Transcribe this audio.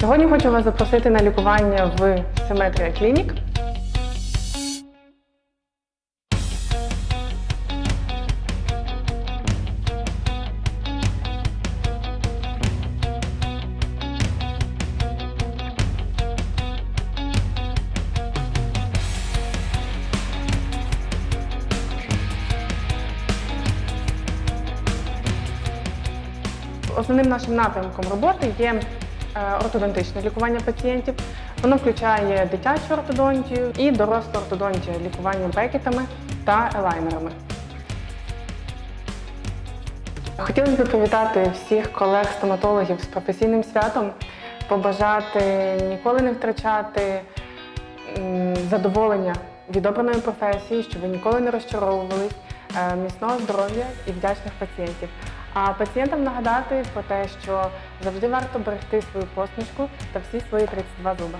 Сьогодні хочу вас запросити на лікування в Симетрія Клінік. Основним нашим напрямком роботи є е, ортодонтичне лікування пацієнтів. Воно включає дитячу ортодонтію і дорослу ортодонтію, лікування бекетами та елайнерами. Хотілося б привітати всіх колег-стоматологів з професійним святом, побажати ніколи не втрачати задоволення від обраної професії, щоб ви ніколи не розчаровувались, е, міцного здоров'я і вдячних пацієнтів. А пацієнтам нагадати про те, що завжди варто берегти свою посмішку та всі свої 32 зуби.